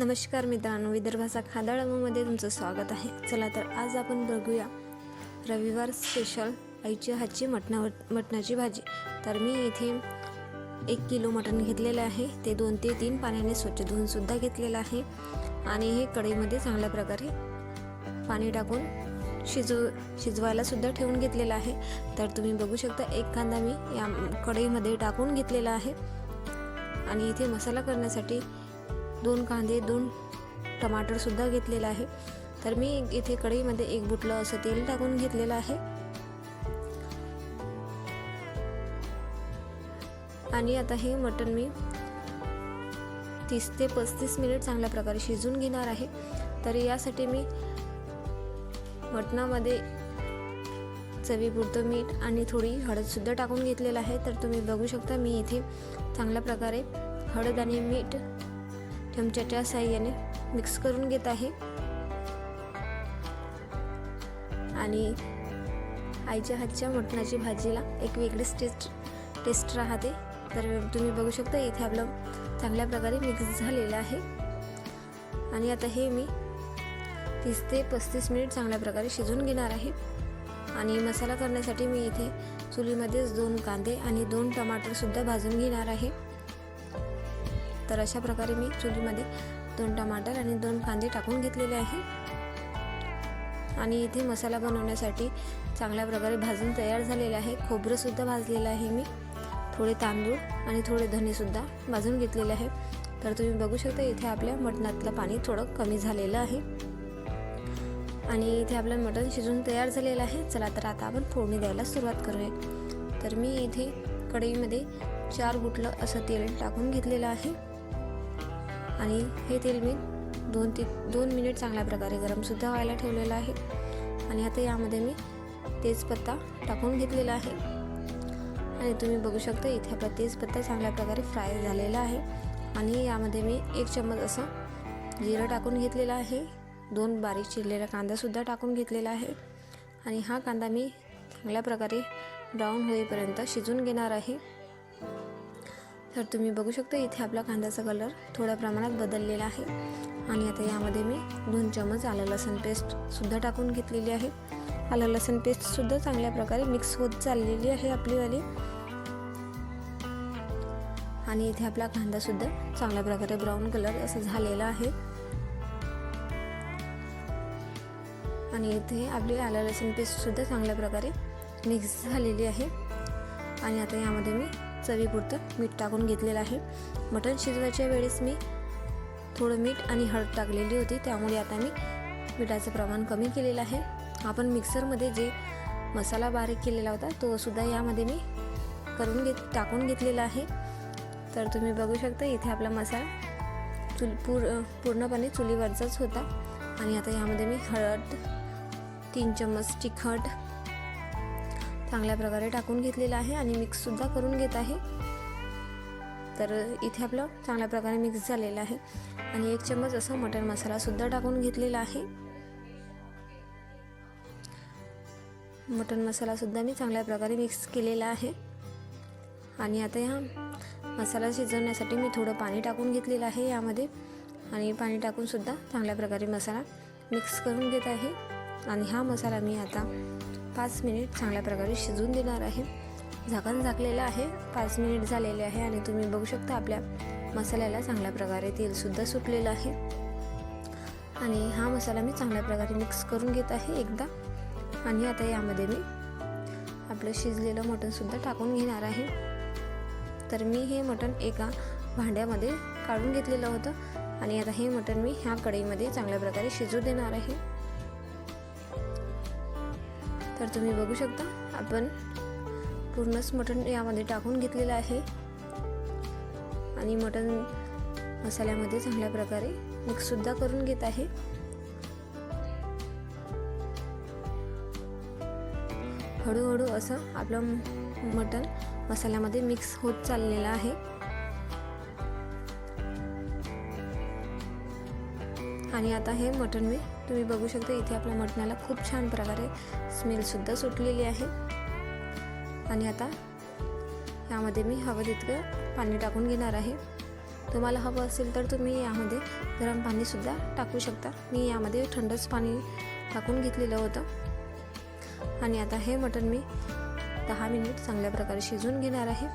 नमस्कार मित्रांनो विदर्भाचा खादाळमध्ये तुमचं स्वागत आहे. चला तर आज आपण बघूया रविवार स्पेशल आईच्या हातची मटणावर मटणाची भाजी. तर मी इथे एक किलो मटण घेतलेलं आहे. ते दोन ते तीन पाण्याने स्वच्छ धुवूनसुद्धा घेतलेलं आहे. आणि हे कढईमध्ये चांगल्या प्रकारे पाणी टाकून शिजव शिजवायलासुद्धा ठेवून घेतलेलं आहे. तर तुम्ही बघू शकता एक कांदा मी या कढईमध्ये टाकून घेतलेला आहे. आणि इथे मसाला करण्यासाठी दोन कांदे दोन टमाटरसुद्धा घेतलेलं आहे. तर मी इथे कढईमध्ये एक बुटलं असं तेल टाकून घेतलेलं आहे. आणि आता हे मटण मी तीस ते पस्तीस मिनिट चांगल्या प्रकारे शिजून घेणार आहे. तर यासाठी मी मटणामध्ये चवीपुरतं मीठ आणि थोडी हळदसुद्धा टाकून घेतलेलं आहे. तर तुम्ही बघू शकता मी इथे चांगल्या प्रकारे हळद आणि मीठ चमच्याच्या साह्याने मिक्स करून घेत आहे. आणि आईच्या हातच्या मटणाची भाजीला एक वेगळीच टेस्ट टेस्ट राहते. तर तुम्ही बघू शकता इथे आपलं चांगल्या प्रकारे मिक्स झालेलं आहे. आणि आता हे मी तीस ते पस्तीस मिनिट चांगल्या प्रकारे शिजून घेणार आहे. आणि मसाला करण्यासाठी मी इथे चुलीमध्येच दोन कांदे आणि दोन टमाटरसुद्धा भाजून घेणार आहे. तर अशा प्रकारे मी चुलीमध्ये दोन टमाटर आणि दोन कांदे टाकून घेतलेले आहे. आणि इथे मसाला बनवण्यासाठी चांगल्या प्रकारे भाजून तयार झालेले आहे. खोबरंसुद्धा भाजलेलं आहे मी. थोडे तांदूळ आणि थोडे धनेसुद्धा भाजून घेतलेले आहे तर तुम्ही बघू शकता इथे आपल्या मटणातलं पाणी थोडं कमी झालेलं आहे. आणि इथे आपलं मटण शिजून तयार झालेलं आहे. चला तर आता आपण फोडणी द्यायला सुरुवात करूया. तर मी इथे कढईमध्ये चार गुटलं असं तेल टाकून घेतलेलं आहे. आणि हे तेल मी दोन ते दोन मिनिट चांगल्या प्रकारे गरमसुद्धा व्हायला ठेवलेलं आहे. आणि आता यामध्ये मी तेजपत्ता टाकून घेतलेला आहे. आणि तुम्ही बघू शकता इथे आपला तेजपत्ता चांगल्या प्रकारे फ्राय झालेला आहे. आणि यामध्ये मी एक चम्मच असं जिरं टाकून घेतलेलं आहे. दोन बारीक चिरलेला कांदासुद्धा टाकून घेतलेला आहे. आणि हा कांदा मी चांगल्या प्रकारे ब्राऊन होईपर्यंत शिजून घेणार आहे. तर तुम्ही बघू शकता इथे आपला कांद्याचा कलर थोड्या प्रमाणात बदललेला आहे. आणि आता यामध्ये मी दोन चमच आलं लसण पेस्टसुद्धा टाकून घेतलेली आहे. आलं लसण पेस्टसुद्धा चांगल्या प्रकारे मिक्स होत चाललेली आहे आपलीवाली. आणि इथे आपला कांदासुद्धा चांगल्या प्रकारे ब्राऊन कलर असं झालेला आहे. आणि इथे आपली आलं लसूण पेस्टसुद्धा चांगल्या प्रकारे मिक्स झालेली आहे. आणि आता यामध्ये मी चवीपुरतं मीठ टाकून घेतलेलं आहे. मटण शिजवायच्या वेळेस मी थोडं मीठ आणि हळद टाकलेली होती. त्यामुळे आता मी मिठाचं प्रमाण कमी केलेलं आहे. आपण मिक्सरमध्ये जे मसाला बारीक केलेला होता तो सुद्धा यामध्ये मी करून घेत टाकून घेतलेला आहे. तर तुम्ही बघू शकता इथे आपला मसाला चुल पूर पूर्णपणे चुलीवरचाच होता. आणि आता यामध्ये मी हळद तीन चम्मच तिखट चांगल्या प्रकारे टाकून घेतलेलं आहे आणि मिक्ससुद्धा करून घेत आहे. तर इथे आपलं चांगल्या प्रकारे मिक्स झालेलं आहे. आणि एक चम्मच असं मटण मसालासुद्धा टाकून घेतलेला आहे. मटण मसालासुद्धा मी चांगल्या प्रकारे मिक्स केलेला आहे. आणि आता ह्या मसाला शिजवण्यासाठी मी थोडं पाणी टाकून घेतलेलं आहे यामध्ये. आणि पाणी टाकूनसुद्धा चांगल्या प्रकारे मसाला मिक्स करून घेत आहे. आणि हा मसाला मी आता पाच मिनिट चांगल्या प्रकारे शिजवून देणार आहे. झाकण झाकलेलं आहे. पाच मिनिट झालेले आहे आणि तुम्ही बघू शकता आपल्या मसाल्याला चांगल्या प्रकारे तेलसुद्धा सुटलेलं आहे. आणि हा मसाला मी चांगल्या प्रकारे मिक्स करून घेत आहे एकदा. आणि आता यामध्ये मी आपलं शिजलेलं मटणसुद्धा टाकून घेणार आहे. तर मी हे मटण एका भांड्यामध्ये काढून घेतलेलं होतं. आणि आता हे मटण मी ह्या कढईमध्ये चांगल्या प्रकारे शिजू देणार आहे. तर तुम्ही बघू शकता. आपण पूर्णच मटण यामध्ये टाकून घेतलेलं आहे. आणि मटण मसाल्यामध्ये चांगल्या प्रकारे मिक्ससुद्धा करून घेत आहे. हळूहळू असं आपलं मटण मसाल्यामध्ये मिक्स होत चाललेलं आहे. आणि आता हे मटण मी तुम्ही बघू शकता इथे आपल्या मटणाला खूप छान प्रकारे स्मेलसुद्धा सुटलेली आहे. आणि आता यामध्ये मी हवं तितकं पाणी टाकून घेणार आहे. तुम्हाला हवं असेल तर तुम्ही यामध्ये गरम पाणीसुद्धा टाकू शकता. मी यामध्ये थंडच पाणी टाकून घेतलेलं होतं. आणि आता हे मटण मी दहा मिनिट चांगल्या प्रकारे शिजवून घेणार आहे.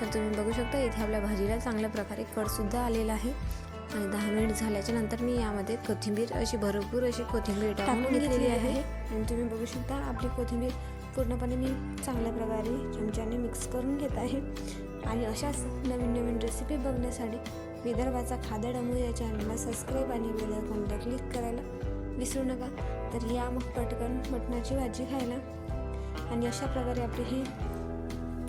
तर तुम्ही बघू शकता इथे आपल्या भाजीला चांगल्या प्रकारे कडसुद्धा आलेला आहे. दहा मिनिट झाल्याच्यानंतर मी यामध्ये कोथिंबीर अशी भरपूर अशी कोथिंबीर टाकून घेतलेली आहे. आणि तुम्ही बघू शकता आपली कोथिंबीर पूर्णपणे मी चांगल्या प्रकारे चमच्याने मिक्स करून घेत आहे. आणि अशाच नवीन नवीन रेसिपी बघण्यासाठी विदर्भाचा खाद्य डमू या चॅनलला सबस्क्राईब आणि बेल आयकॉनला क्लिक करायला विसरू नका. तर या मग पटकन मटणाची भाजी खायला. आणि अशा प्रकारे आपली ही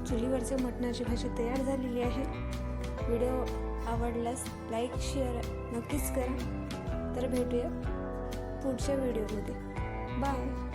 चुलीवरचे मटणाची भाजी तयार झालेली आहे. व्हिडिओ आवडल्यास लाईक शेअर नक्कीच करा. तर भेटूया पुढच्या व्हिडिओमध्ये बाय